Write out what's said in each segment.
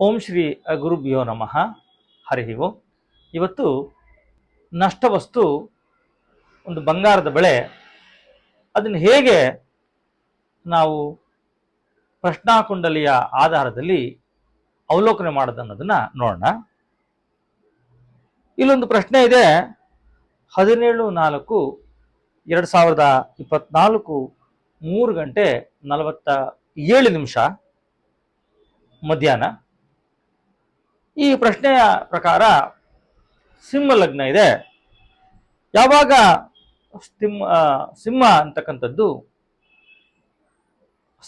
ಓಂ ಶ್ರೀ ಗುರುಭ್ಯೋ ನಮಃ. ಹರಿ ಓಂ. ಇವತ್ತು ನಷ್ಟ ವಸ್ತು ಒಂದು ಬಂಗಾರದ ಬೆಳೆ. ಅದನ್ನು ಹೇಗೆ ನಾವು ಪ್ರಶ್ನಾಕುಂಡಲಿಯ ಆಧಾರದಲ್ಲಿ ಅವಲೋಕನೆ ಮಾಡೋದು ಅನ್ನೋದನ್ನು ನೋಡೋಣ. ಇಲ್ಲೊಂದು ಪ್ರಶ್ನೆ ಇದೆ. ಹದಿನೇಳು ನಾಲ್ಕು ಎರಡು ಸಾವಿರದ ಇಪ್ಪತ್ನಾಲ್ಕು ಮೂರು ಗಂಟೆ ನಲವತ್ತ ಏಳು ನಿಮಿಷ ಮಧ್ಯಾಹ್ನ. ಈ ಪ್ರಶ್ನೆಯ ಪ್ರಕಾರ ಸಿಂಹ ಲಗ್ನ ಇದೆ. ಯಾವಾಗ ಸಿಂಹ ಸಿಂಹ ಅಂತಕ್ಕಂಥದ್ದು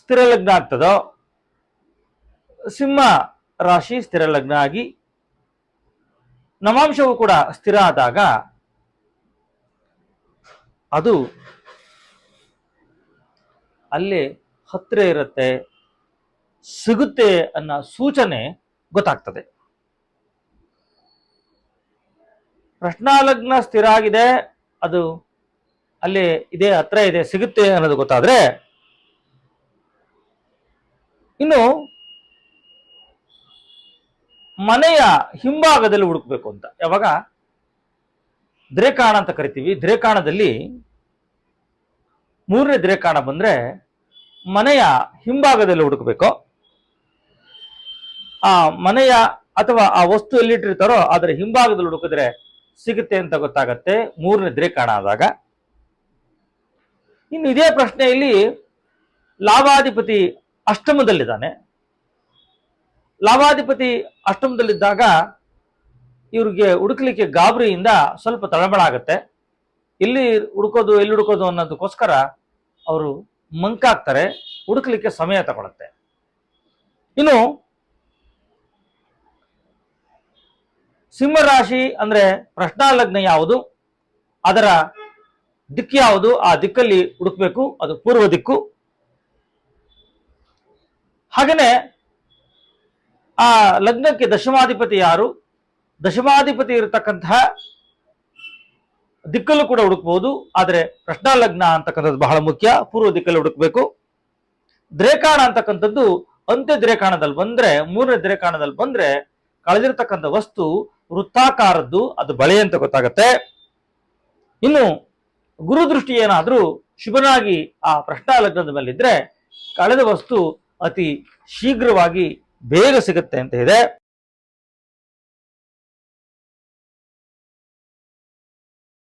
ಸ್ಥಿರ ಲಗ್ನ ಆಗ್ತದೋ, ಸಿಂಹ ರಾಶಿ ಸ್ಥಿರ ಲಗ್ನ ಆಗಿ ನವಾಂಶವು ಕೂಡ ಸ್ಥಿರ ಆದಾಗ ಅದು ಅಲ್ಲಿ ಹತ್ತಿರ ಇರುತ್ತೆ, ಸಿಗುತ್ತೆ ಅನ್ನೋ ಸೂಚನೆ ಗೊತ್ತಾಗ್ತದೆ. ಪ್ರಶ್ನಾಲಗ್ನ ಸ್ಥಿರ ಆಗಿದೆ ಅದು ಅಲ್ಲಿ ಇದೆ ಹತ್ರ ಇದೆ, ಸಿಗುತ್ತೆ ಅನ್ನೋದು ಗೊತ್ತಾದ್ರೆ, ಇನ್ನು ಮನೆಯ ಹಿಂಭಾಗದಲ್ಲಿ ಹುಡುಕ್ಬೇಕು ಅಂತ. ಯಾವಾಗ? ದ್ರೇಕಾಣ ಅಂತ ಕರಿತೀವಿ. ದ್ರೇಕಾಣದಲ್ಲಿ ಮೂರನೇ ದ್ರೇಕಾಣ ಬಂದ್ರೆ ಮನೆಯ ಹಿಂಭಾಗದಲ್ಲಿ ಹುಡುಕಬೇಕು. ಆ ಮನೆಯ ಅಥವಾ ಆ ವಸ್ತು ಎಲ್ಲಿಟ್ಟಿರ್ತಾರೋ ಅದರ ಹಿಂಭಾಗದಲ್ಲಿ ಹುಡುಕಿದ್ರೆ ಸಿಗುತ್ತೆ ಅಂತ ಗೊತ್ತಾಗತ್ತೆ. ಮೂರನೇ ಕಾಣ ಆದಾಗ. ಇನ್ನು ಇದೇ ಪ್ರಶ್ನೆಯಲ್ಲಿ ಲಾಭಾಧಿಪತಿ ಅಷ್ಟಮದಲ್ಲಿದ್ದಾನೆ. ಲಾಭಾಧಿಪತಿ ಅಷ್ಟಮದಲ್ಲಿದ್ದಾಗ ಇವ್ರಿಗೆ ಹುಡುಕ್ಲಿಕ್ಕೆ ಗಾಬರಿಯಿಂದ ಸ್ವಲ್ಪ ತಳಮಳ ಆಗುತ್ತೆ. ಎಲ್ಲಿ ಹುಡುಕೋದು ಎಲ್ಲಿ ಹುಡುಕೋದು ಅನ್ನೋದಕ್ಕೋಸ್ಕರ ಅವರು ಮಂಕಾಗ್ತಾರೆ. ಹುಡುಕ್ಲಿಕ್ಕೆ ಸಮಯ ತಗೊಳುತ್ತೆ. ಇನ್ನು ಸಿಂಹರಾಶಿ ಅಂದ್ರೆ ಪ್ರಶ್ನಾಲಗ್ನ ಯಾವುದು? ಅದರ ದಿಕ್ಕು ಯಾವುದು? ಆ ದಿಕ್ಕಲ್ಲಿ ಹುಡುಕ್ಬೇಕು, ಅದು ಪೂರ್ವ ದಿಕ್ಕು. ಹಾಗೇನೆ ಆ ಲಗ್ನಕ್ಕೆ ದಶಮಾಧಿಪತಿ ಯಾರು? ದಶಮಾಧಿಪತಿ ಇರತಕ್ಕಂತಹ ದಿಕ್ಕಲ್ಲೂ ಕೂಡ ಹುಡುಕ್ಬಹುದು ಆದರೆ ಪ್ರಶ್ನಾಲಗ್ನ ಅಂತಕ್ಕಂಥದ್ದು ಬಹಳ ಮುಖ್ಯ. ಪೂರ್ವ ದಿಕ್ಕಲ್ಲಿ ಹುಡುಕ್ಬೇಕು. ದ್ರೇಕಾಣ ಅಂತಕ್ಕಂಥದ್ದು ಅಂತ್ಯ ದ್ರೇಕಾಣದಲ್ಲಿ ಬಂದ್ರೆ, ಮೂರನೇ ದ್ರೇಕಾಣದಲ್ಲಿ ಬಂದ್ರೆ ಕಳೆದಿರತಕ್ಕಂಥ ವಸ್ತು ವೃತ್ತಾಕಾರದ್ದು ಅದು ಬಳೆ ಅಂತ ಗೊತ್ತಾಗತ್ತೆ. ಇನ್ನು ಗುರುದೃಷ್ಟಿ ಏನಾದರೂ ಶುಭನಾಗಿ ಆ ಪ್ರಶ್ನಾಲಗ್ನದ ಮೇಲಿದ್ರೆ ಕಳೆದ ವಸ್ತು ಅತಿ ಶೀಘ್ರವಾಗಿ ಬೇಗ ಸಿಗುತ್ತೆ ಅಂತ ಇದೆ.